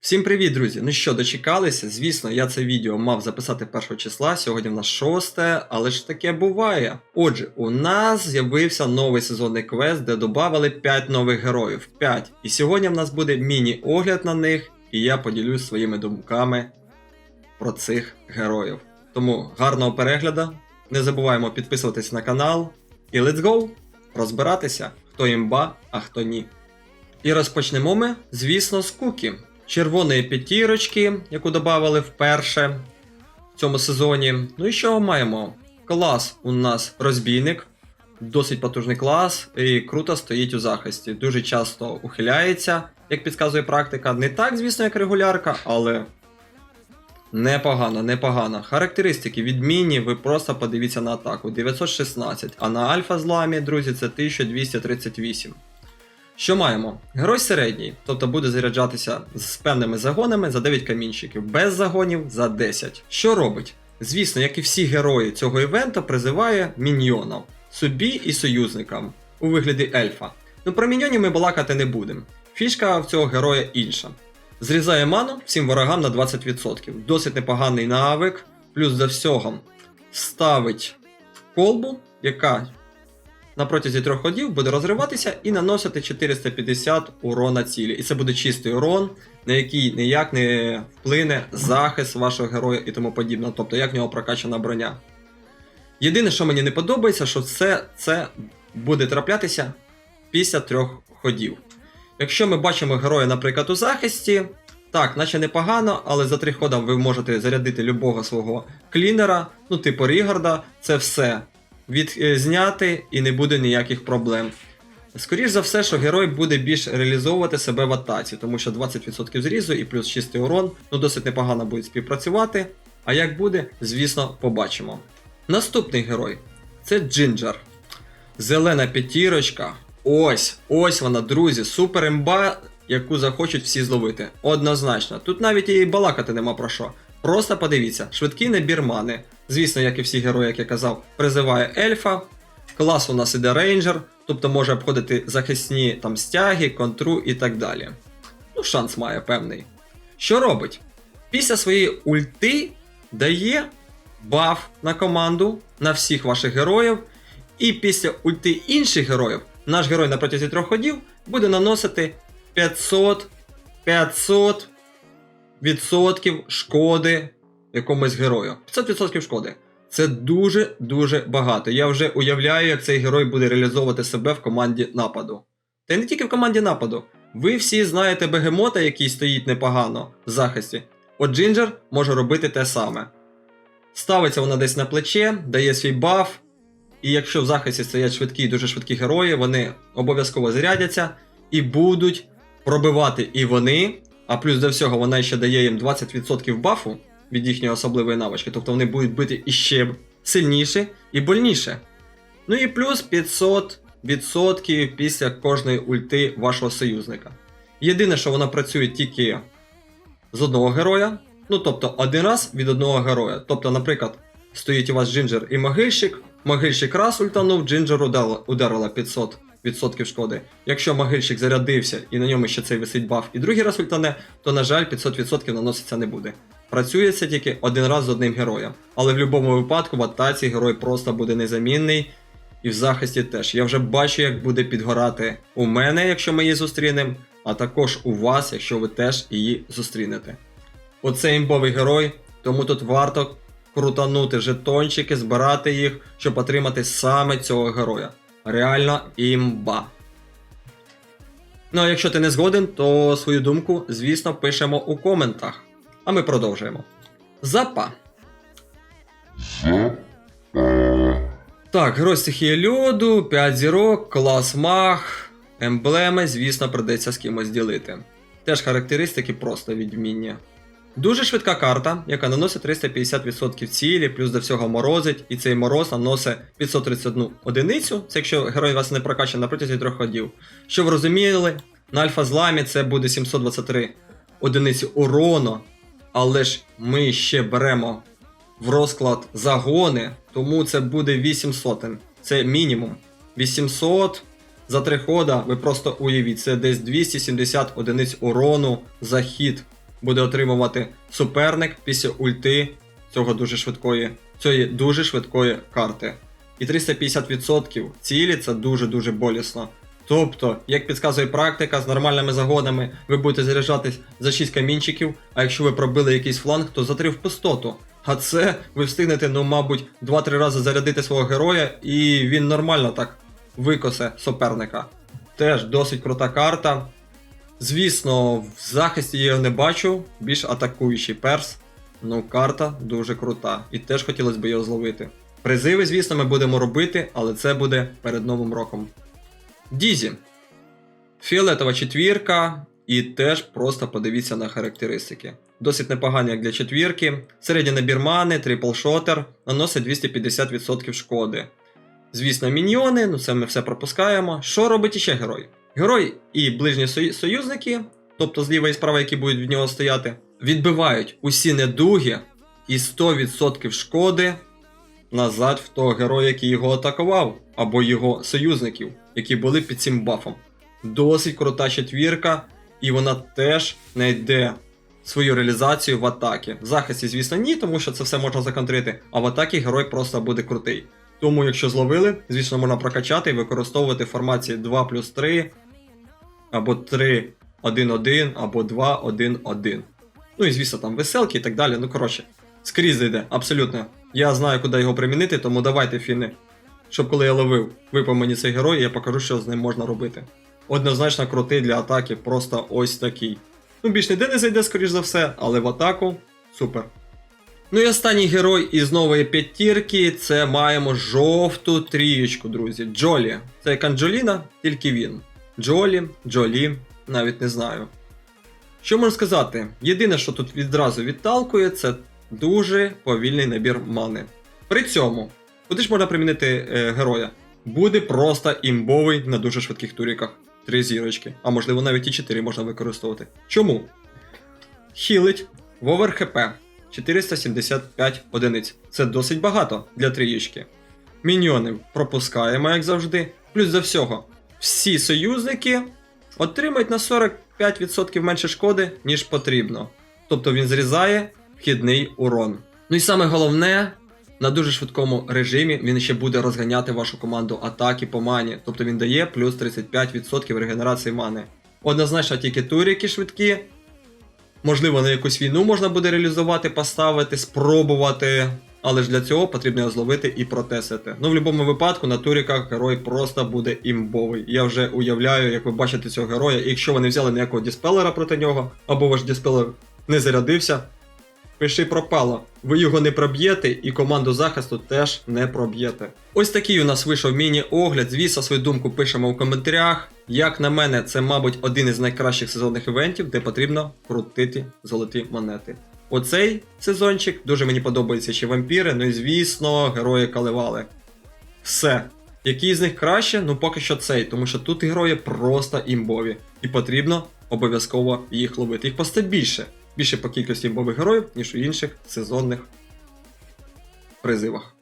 Всім привіт, друзі! Ну що, дочекалися? Звісно, я це відео мав записати 1 числа, сьогодні в нас 6, але ж таке буває. Отже, у нас з'явився новий сезонний квест, де додали 5 нових героїв. 5. І сьогодні в нас буде міні-огляд на них, і я поділюсь своїми думками про цих героїв. Тому гарного перегляду, не забуваємо підписуватись на канал. І let's go! Розбиратися, хто імба, а хто ні. І розпочнемо ми, звісно, з кукі. Червоної п'ятірочки, яку додали вперше в цьому сезоні. Ну і що маємо? Клас у нас розбійник, досить потужний клас, і круто стоїть у захисті. Дуже часто ухиляється, як підказує практика. Не так, звісно, як регулярка, але непогано, непогано. Характеристики відмінні, ви просто подивіться на атаку. 916, а на альфа зламі, друзі, це 1238. Що маємо? Герой середній, тобто буде заряджатися з певними загонами за 9 камінчиків, без загонів за 10. Що робить? Звісно, як і всі герої цього івенту, призиває міньйонів собі і союзникам у вигляді ельфа. Ну про міньйонів ми балакати не будемо. Фішка в цього героя інша. Зрізає ману всім ворогам на 20%. Досить непоганий навик, плюс до всього ставить колбу, яка на протязі трьох ходів буде розриватися і наносити 450 урона цілі. І це буде чистий урон, на який ніяк не вплине захист вашого героя і тому подібне, тобто як в нього прокачана броня. Єдине, що мені не подобається, що все це буде траплятися після трьох ходів. Якщо ми бачимо героя, наприклад, у захисті, так, наче непогано, але за три хода ви можете зарядити любого свого клінера, ну типу Рігарда, це все від, е, і не буде ніяких проблем. Скоріше за все, що герой буде більш реалізовувати себе в атаці, тому що 20% зрізу і плюс чистий урон ну досить непогано буде співпрацювати. А як буде, звісно, побачимо. Наступний герой це Джинджер. Зелена п'ятірочка. Ось, ось вона, друзі, супер імба, яку захочуть всі зловити. Однозначно. Тут навіть і балакати нема про що. Просто подивіться, швидкий набір мани. Звісно, як і всі герої, як я казав, призиває ельфа. Клас у нас іде рейнджер, тобто може обходити захисні там стяги, контру і так далі. Ну, шанс має певний. Що робить? Після своєї ульти дає баф на команду на всіх ваших героїв. І після ульти інших героїв наш герой на протязі трьох ходів буде наносити 500 500 відсотків шкоди якомусь герою. 500% шкоди. Це дуже-дуже багато. Я вже уявляю, як цей герой буде реалізовувати себе в команді нападу. Та й не тільки в команді нападу. Ви всі знаєте бегемота, який стоїть непогано в захисті. От Джинджер може робити те саме. Ставиться вона десь на плече, дає свій баф. І якщо в захисті стоять швидкі, дуже швидкі герої, вони обов'язково зарядяться і будуть пробивати і вони. А плюс до всього вона ще дає їм 20% бафу від їхньої особливої навички, тобто вони будуть бити іще сильніше і больніше. Ну і плюс 500% після кожної ульти вашого союзника. Єдине, що вона працює тільки з одного героя, ну тобто один раз від одного героя. Тобто, наприклад, стоїть у вас Джинджер і могильщик, могильщик раз ультанув, Джинджер ударила, ударила 500 відсотків шкоди. Якщо могильщик зарядився і на ньому ще цей висить баф і другий раз ультане, то, на жаль, 500% наноситься не буде. Працює це тільки один раз з одним героєм. Але в будь-якому випадку в атаці герой просто буде незамінний. І в захисті теж. Я вже бачу, як буде підгорати у мене, якщо ми її зустрінемо, а також у вас, якщо ви теж її зустрінете. Оце імбовий герой, тому тут варто крутанути жетончики, збирати їх, щоб отримати саме цього героя. Реально імба. Ну а якщо ти не згоден, то свою думку, звісно, пишемо у коментах. А ми продовжуємо. Запа. Так, герой стихії льоду, 5 зірок, клас маг, емблеми, звісно, придеться з кимось ділити. Теж характеристики просто відмінні. Дуже швидка карта, яка наносить 350% цілі, плюс до всього морозить, і цей мороз наносить 531 одиницю, це якщо герой вас не прокачаний на протязі трьох ходів. Що ви розуміли, на альфа зламі це буде 723 одиниці урону, але ж ми ще беремо в розклад загони, тому це буде 800. Це мінімум. 800 за три хода, ви просто уявіть, це десь 270 одиниць урону за хід. Буде отримувати суперник після ульти цього дуже швидкої, цієї дуже швидкої карти. І 350% цілі це дуже-дуже болісно. Тобто, як підказує практика, з нормальними загонами ви будете заряджатись за 6 камінчиків, а якщо ви пробили якийсь фланг, то за 3 в пустоту. А це ви встигнете, ну, мабуть, 2-3 рази зарядити свого героя, і він нормально так викосе суперника. Теж досить крута карта. Звісно, в захисті я його не бачу, більш атакуючий перс. Ну, карта дуже крута. І теж хотілося б його зловити. Призиви, звісно, ми будемо робити, але це буде перед Новим роком. Дізі. Фіолетова четвірка, і теж просто подивіться на характеристики. Досить непогані, як для четвірки. Середній набір мани, трипл-шотер, наносить 250% шкоди. Звісно, міньйони, ну це ми все пропускаємо. Що робить іще герой? Герой і ближні союзники, тобто зліва і справа, які будуть від нього стояти, відбивають усі недуги і 100% шкоди назад в того героя, який його атакував, або його союзників, які були під цим бафом. Досить крута четвірка, і вона теж знайде свою реалізацію в атакі. В захисті, звісно, ні, тому що це все можна законтрити, а в атакі герой просто буде крутий. Тому, якщо зловили, звісно, можна прокачати і використовувати формації 2 плюс 3, або 3, 1, 1, або 2, 1, 1. Ну і звісно, там веселки і так далі. Ну коротше, скрізь зайде, абсолютно. Я знаю, куди його примінити, тому давайте, фіни. Щоб коли я ловив, випав мені цей герой, я покажу, що з ним можна робити. Однозначно крутий для атаки, просто ось такий. Ну, більш ніде не зайде, скоріш за все, але в атаку супер. Ну і останній герой із нової п'ятірки це маємо жовту трієчку, друзі. Джолі. Це як Анджоліна, тільки він. Джолі, Джолі, навіть не знаю. Що можна сказати? Єдине, що тут відразу відталкує, це дуже повільний набір мани. При цьому, куди ж можна примінити е, героя? Буде просто імбовий на дуже швидких туріках. Три зірочки, а можливо навіть і 4 можна використовувати. Чому? Хілить в овер ХП 475 одиниць. Це досить багато для трієчки. Міньйони пропускаємо, як завжди. Плюс до всього, всі союзники отримають на 45% менше шкоди, ніж потрібно. Тобто він зрізає вхідний урон. Ну і саме головне, на дуже швидкому режимі він ще буде розганяти вашу команду атаки по мані. Тобто він дає плюс 35% регенерації мани. Однозначно тільки туріки швидкі. Можливо, на якусь війну можна буде реалізувати, поставити, спробувати. Але ж для цього потрібно його зловити і протесити. Ну, в будь-якому випадку на туріках герой просто буде імбовий. Я вже уявляю, як ви бачите цього героя, і якщо ви не взяли ніякого діспелера проти нього, або ваш діспелер не зарядився, пиши пропало. Ви його не проб'єте і команду захисту теж не проб'єте. Ось такий у нас вийшов міні-огляд. Звісно, свою думку пишемо в коментарях. Як на мене, це, мабуть, один із найкращих сезонних івентів, де потрібно крутити золоті монети. Оцей сезончик дуже мені подобається ще вампіри, ну і звісно, герої каливали. Все. Який з них краще? Ну поки що цей, тому що тут герої просто імбові. І потрібно обов'язково їх ловити. Їх просто більше. Більше по кількості імбових героїв, ніж у інших сезонних призивах.